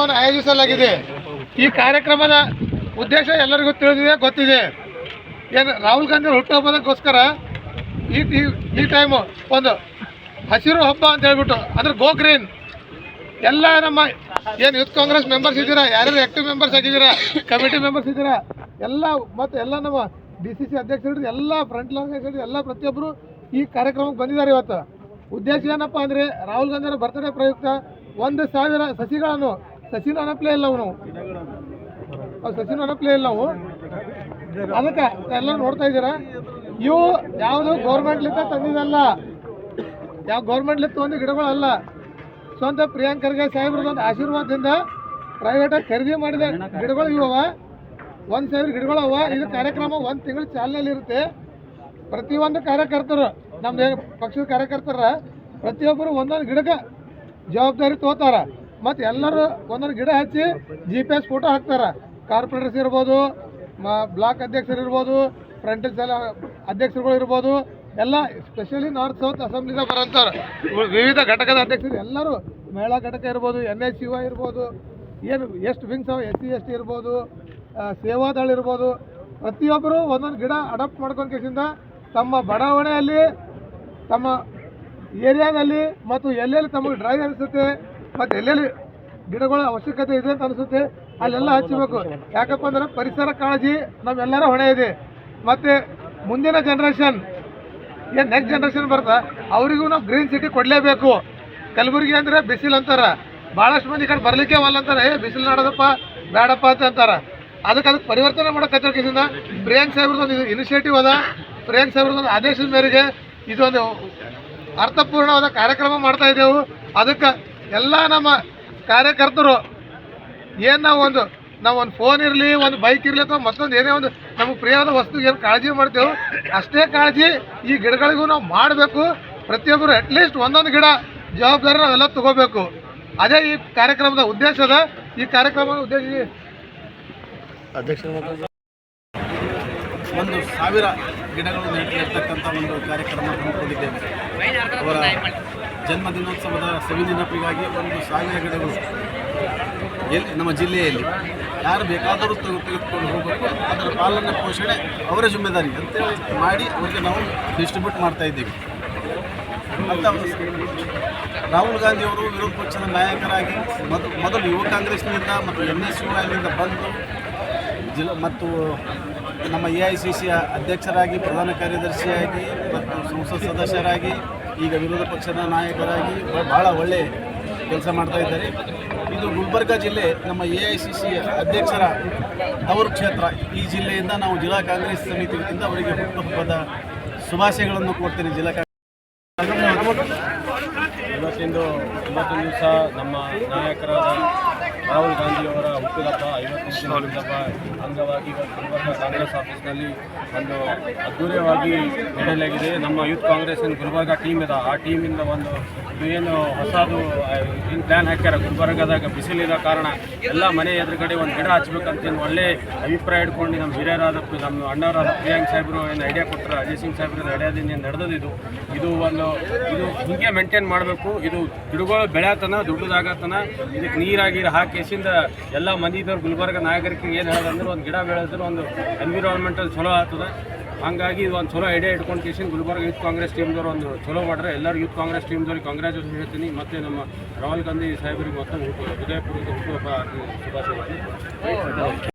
ಕಾರ್ಯಕ್ರಮವನ್ನು ಆಯೋಜಿಸಲಾಗಿದೆ. ಈ ಕಾರ್ಯಕ್ರಮದ ಉದ್ದೇಶ ಎಲ್ಲರಿಗೂ ತಿಳಿದಿದೆ, ಗೊತ್ತಿದೆ. ಏನು ರಾಹುಲ್ ಗಾಂಧಿ ಅವ್ರ ಹುಟ್ಟುಹಬ್ಬದಕ್ಕೋಸ್ಕರ ಈ, ಈ- ಟೈಮು ಒಂದು ಹಸಿರು ಹಬ್ಬ ಅಂತ ಹೇಳ್ಬಿಟ್ಟು, ಅಂದ್ರೆ ಗೋ ಗ್ರೀನ್ ಎಲ್ಲ ನಮ್ಮ ಏನು ಯೂತ್ ಕಾಂಗ್ರೆಸ್ ಮೆಂಬರ್ಸ್ ಇದ್ದೀರಾ, ಯಾರ್ಯಾರು ಆ್ಯಕ್ಟಿವ್ ಮೆಂಬರ್ಸ್ ಆಗಿದ್ದೀರಾ ಕಮಿಟಿ ಮೆಂಬರ್ಸ್ ಇದ್ದೀರಾ, ಎಲ್ಲ ಮತ್ತು ಎಲ್ಲ ನಮ್ಮ ಡಿ ಸಿ ಸಿ ಅಧ್ಯಕ್ಷರು ಎಲ್ಲ ಫ್ರಂಟ್ ಲೈನ್ ಎಲ್ಲ ಪ್ರತಿಯೊಬ್ಬರು ಈ ಕಾರ್ಯಕ್ರಮಕ್ಕೆ ಬಂದಿದ್ದಾರೆ ಇವತ್ತು. ಉದ್ದೇಶ ಏನಪ್ಪ ಅಂದರೆ ರಾಹುಲ್ ಗಾಂಧಿ ಅವರ ಬರ್ತ್ಡೇ ಪ್ರಯುಕ್ತ ಒಂದು ಸಾವಿರ ಸಸಿಗಳನ್ನು ಸಸಿನ ಅನಪ್ಲೇ ಇಲ್ಲ ಅವನು. ಅವು ಸಸಿನ ಅನಪ್ಲೇ ಇಲ್ಲ ನಾವು ಅದಕ್ಕೆ ಎಲ್ಲರೂ ನೋಡ್ತಾ ಇದ್ದೀರಾ? ಇವು ಯಾವುದು ಗೌರ್ಮೆಂಟ್ಲಿಂದ ತಂದಿದ್ದಲ್ಲ. ಯಾವ ಗೌರ್ಮೆಂಟ್ಲಿಂದ ತಂದ ಗಿಡಗಳಲ್ಲ. ಸ್ವಂತ ಪ್ರಿಯಾಂಕ್ ಖರ್ಗೆ ಸಾಹೇಬ್ರದೊಂದು ಆಶೀರ್ವಾದದಿಂದ ಪ್ರೈವೇಟಾಗಿ ಖರೀದಿ ಮಾಡಿದ ಗಿಡಗಳು ಇವ ಒಂದು ಸಾವಿರ ಗಿಡಗಳು ಅವ. ಇದು ಕಾರ್ಯಕ್ರಮ ಒಂದು ತಿಂಗಳು ಚಾಲನೆಯಲ್ಲಿ ಇರುತ್ತೆ. ಪ್ರತಿಯೊಂದು ಕಾರ್ಯಕರ್ತರು ನಮ್ಮ ಪಕ್ಷದ ಕಾರ್ಯಕರ್ತರ, ಪ್ರತಿಯೊಬ್ಬರು ಒಂದೊಂದು ಗಿಡಕ್ಕೆ ಜವಾಬ್ದಾರಿ ತಗೋತಾರ ಮತ್ತು ಎಲ್ಲರೂ ಒಂದೊಂದು ಗಿಡ ಹಚ್ಚಿ ಜಿ ಪಿ ಎಸ್ ಫೋಟೋ ಹಾಕ್ತಾರೆ. ಕಾರ್ಪೊರೇಟರ್ಸ್ ಇರ್ಬೋದು, ಮ ಬ್ಲಾಕ್ ಅಧ್ಯಕ್ಷರು ಇರ್ಬೋದು ಫ್ರಂಟಲ್ ಸಲ ಅಧ್ಯಕ್ಷರುಗಳು ಇರ್ಬೋದು, ಎಲ್ಲ ಸ್ಪೆಷಲಿ ನಾರ್ತ್ ಸೌತ್ ಅಸೆಂಬ್ಲಿದ ಬರೋಂಥವ್ರು. ವಿವಿಧ ಘಟಕದ ಅಧ್ಯಕ್ಷರು ಎಲ್ಲರೂ ಮಹಿಳಾ ಘಟಕ ಇರ್ಬೋದು ಎನ್ ಎಸ್ ಯು ಇರ್ಬೋದು, ಏನು ಎಷ್ಟು ವಿಂಗ್ಸ್ ಅವ, ಎಸ್ ಸಿ, ಎಸ್ ಟಿ ಇರ್ಬೋದು ಸೇವಾದಳ ಇರ್ಬೋದು, ಪ್ರತಿಯೊಬ್ಬರು ಒಂದೊಂದು ಗಿಡ ಅಡಾಪ್ಟ್ ಮಾಡ್ಕೊಂಡು ತಮ್ಮ ಬಡಾವಣೆಯಲ್ಲಿ, ತಮ್ಮ ಏರಿಯಾದಲ್ಲಿ ಮತ್ತು ಎಲ್ಲೆಲ್ಲಿ ತಮಗೆ ಡ್ರೈವ್ ಅನಿಸುತ್ತೆ ಮತ್ತು ಎಲ್ಲೆಲ್ಲಿ ಗಿಡಗಳ ಅವಶ್ಯಕತೆ ಇದೆ ಅಂತ ಅನಿಸುತ್ತೆ, ಅಲ್ಲೆಲ್ಲ ಹಚ್ಚಬೇಕು ಯಾಕಪ್ಪ ಅಂದ್ರೆ ಪರಿಸರ ಕಾಳಜಿ ನಮ್ಮೆಲ್ಲರ ಹೊಣೆ ಇದೆ. ಮತ್ತು ಮುಂದಿನ ಜನ್ರೇಷನ್ ಏನು ನೆಕ್ಸ್ಟ್ ಜನ್ರೇಷನ್ ಬರ್ತಾ ಅವರಿಗೂ ನಾವು ಗ್ರೀನ್ ಸಿಟಿ ಕೊಡಲೇಬೇಕು. ಕಲಬುರಗಿ ಅಂದರೆ ಬಿಸಿಲು ಅಂತಾರೆ. ಭಾಳಷ್ಟು ಮಂದಿ ಕಡೆ ಬರಲಿಕ್ಕೆ ಒಲ್ಲ ಅಂತಾರೆ. ಏ, ಬಿಸಿಲು ನಾಡೋದಪ್ಪ ಬೇಡಪ್ಪ ಅಂತ ಅಂತಾರೆ. ಅದಕ್ಕೆ ಅದಕ್ಕೆ ಪರಿವರ್ತನೆ ಮಾಡೋ ಕಿಸಿಂದ ಪ್ರಿಯಾಂಕ್ ಸಾಹೇಬ್ರದೊಂದು ಇನಿಷಿಯೇಟಿವ್ ಅದ. ಪ್ರಿಯಾಂಕ್ ಸಾಹೇಬ್ರದೊಂದು ಆದೇಶದ ಮೇರೆಗೆ ಇದೊಂದು ಅರ್ಥಪೂರ್ಣವಾದ ಕಾರ್ಯಕ್ರಮ ಮಾಡ್ತಾ ಇದ್ದೆವು. ಅದಕ್ಕೆ ಎಲ್ಲ ನಮ್ಮ ಕಾರ್ಯಕರ್ತರು ಏನು ನಾವು ಒಂದು ನಾವು ಒಂದು ಫೋನ್ ಇರಲಿ, ಒಂದು ಬೈಕ್ ಇರಲಿ ಅಥವಾ ಮತ್ತೊಂದು ಏನೇ ಒಂದು ನಮಗೆ ಪ್ರಿಯವಾದ ವಸ್ತು ಏನು ಕಾಳಜಿ ಮಾಡ್ತೇವೆ ಅಷ್ಟೇ ಕಾಳಜಿ ಈ ಗಿಡಗಳಿಗೂ ನಾವು ಮಾಡಬೇಕು. ಪ್ರತಿಯೊಬ್ಬರು ಅಟ್ಲೀಸ್ಟ್ ಒಂದೊಂದು ಗಿಡ ಜವಾಬ್ದಾರಿ ನಾವೆಲ್ಲ ತಗೋಬೇಕು. ಅದೇ ಈ ಕಾರ್ಯಕ್ರಮದ ಉದ್ದೇಶ ಅದ. ಈ ಕಾರ್ಯಕ್ರಮದ ಉದ್ದೇಶ ಒಂದು ಸಾವಿರ ಗಿಡಗಳು ನೆಟ್ಟಿರ್ತಕ್ಕಂಥ ಒಂದು ಕಾರ್ಯಕ್ರಮ ಹಮ್ಮಿಕೊಂಡಿದ್ದೇವೆ. ಜನ್ಮದಿನೋತ್ಸವದ ಸವಿ ನೆನಪಿಗಾಗಿ ಒಂದು ಸಾವಿರ ಗಿಡಗಳು ಎಲ್ಲಿ ನಮ್ಮ ಜಿಲ್ಲೆಯಲ್ಲಿ. ಯಾರು ಬೇಕಾದರೂ ತೆಗೆ- ತೆಗೆದುಕೊಂಡು ಹೋಗಬೇಕು. ಅದರ ಪಾಲನೆ ಪೋಷಣೆ ಅವರ ಜುಮ್ಮೆದಾರಿ ಅಂತೇಳಿ ಮಾಡಿ ಅವರಿಗೆ ನಾವು ಡಿಸ್ಟ್ರಿಬ್ಯೂಟ್ ಮಾಡ್ತಾ ಇದ್ದೀವಿ. ಅಂತ ರಾಹುಲ್ ಗಾಂಧಿ ಅವರು ವಿರೋಧ ಪಕ್ಷದ ನಾಯಕರಾಗಿ ಮೊದಲು ಮೊದಲು ಯುವ ಕಾಂಗ್ರೆಸ್ನಿಂದ ಮತ್ತು ಎನ್ ಎಸ್ ಯು ಐನಿಂದ ಬಂದು ಜಿಲ್ಲಾ ಮತ್ತು ನಮ್ಮ ಎ ಐ ಸಿ ಸಿಯ ಅಧ್ಯಕ್ಷರಾಗಿ, ಪ್ರಧಾನ ಕಾರ್ಯದರ್ಶಿಯಾಗಿ ಮತ್ತು ಸಂಸತ್ ಸದಸ್ಯರಾಗಿ ಈಗ ವಿರೋಧ ಪಕ್ಷದ ನಾಯಕರಾಗಿ ಭಾಳ ಒಳ್ಳೆಯ ಕೆಲಸ ಮಾಡ್ತಾ ಇದ್ದಾರೆ. ಇದು ಗುಲ್ಬರ್ಗ ಜಿಲ್ಲೆ ನಮ್ಮ ಎ ಐ ಸಿ ಸಿ ಅಧ್ಯಕ್ಷರ ತವರು ಕ್ಷೇತ್ರ. ಈ ಜಿಲ್ಲೆಯಿಂದ ನಾವು ಜಿಲ್ಲಾ ಕಾಂಗ್ರೆಸ್ ಸಮಿತಿಯಿಂದ ಅವರಿಗೆ ಹುಟ್ಟುಹಬ್ಬದ ಶುಭಾಶಯಗಳನ್ನು ಕೊಡ್ತೇನೆ ಜಿಲ್ಲಾ ಕಾಂಗ್ರೆಸ್. ಇವತ್ತಿಂದು ಇವತ್ತೊಂದು ದಿವಸ ನಮ್ಮ ನಾಯಕರಾದ ರಾಹುಲ್ ಗಾಂಧಿಯವರ ಹುಟ್ಟುಹಬ್ಬ ಹುಟ್ಟಿದ ಹಬ್ಬ ಅಂಗವಾಗಿ ಇವತ್ತು ಗುಲ್ಬರ್ಗ ಕಾಂಗ್ರೆಸ್ ಆಫೀಸ್ನಲ್ಲಿ ಒಂದು ಅದ್ದೂರಿಯವಾಗಿ ನಡೆಯಲಾಗಿದೆ. ನಮ್ಮ ಯೂತ್ ಕಾಂಗ್ರೆಸ್ ಏನು ಗುಲ್ಬರ್ಗ ಟೀಮ್ ಇದೆ. ಆ ಟೀಮಿಂದ ಒಂದು ಏನು ಹೊಸದು ಏನು ಪ್ಲ್ಯಾನ್ ಹಾಕ್ಯಾರ? ಗುಲ್ಬರ್ಗದಾಗ ಬಿಸಿಲಿರೋ ಕಾರಣ ಎಲ್ಲ ಮನೆ ಎದುರುಗಡೆ ಒಂದು ಗಿಡ ಹಚ್ಬೇಕಂತ ಒಳ್ಳೆ ಅಭಿಪ್ರಾಯ ಇಟ್ಕೊಂಡು ನಮ್ಮ ಹಿರಿಯರಾದ ನಮ್ಮ ಅಣ್ಣವರಾದ ಪ್ರಿಯಾಂಕ್ ಸಾಹೇಬರು ಏನು ಐಡಿಯಾ ಕೊಟ್ಟರು ಅಜಯ್ ಸಿಂಗ್ ಸಾಹೇಬ್ರದ ಐಡಿಯಾದಿಂದ ನಡೆದಿದ್ದು ಇದು. ಒಂದು, ಇದು ಹೀಗೆ ಮೇಂಟೈನ್ ಮಾಡಬೇಕು ಇದು ಗಿಡಗಳು ಬೆಳೆಯತನ ದುಡ್ಡದಾಗತನ. ಇದಕ್ಕೆ ನೀರಾಗಿ ಹಾಕಿಸಿಂದ ಎಲ್ಲ ಮಂದಿದವ್ರು ಗುಲ್ಬರ್ಗ ನಾಗರಿಕರಿಗೆ ಏನು ಹೇಳೋದಂದ್ರೆ ಒಂದು ಗಿಡ ಬೆಳೆದ್ರೆ ಒಂದು ಎನ್ವಿರಾನ್ಮೆಂಟಲ್ಲಿ ಚಲೋ ಆಗ್ತದೆ. ಹಂಗಾಗಿ ಇದು ಒಂದು ಚಲೋ ಐಡಿಯಾ ಇಟ್ಕೊಂಡು ಕೇಸಿನ ಗುಲ್ಬರ್ಗ ಯೂತ್ ಕಾಂಗ್ರೆಸ್ ಟೀಮ್ದವ್ರು ಒಂದು ಚಲೋ ಮಾಡ್ರೆ. ಎಲ್ಲರೂ ಯೂತ್ ಕಾಂಗ್ರೆಸ್ ಟೀಮ್ದವ್ರಿಗೆ ಕಾಂಗ್ರೆಚುಲೇಷನ್ ಹೇಳ್ತೀನಿ. ಮತ್ತು ನಮ್ಮ ರಾಹುಲ್ ಗಾಂಧಿ ಸಾಹೇಬರಿಗೆ ಮತ್ತೊಂದು ಹೃದಯಪೂರ್ವಕ ಹುಟ್ಟುಹಬ್ಬ ಶುಭಾಶಯಗಳು.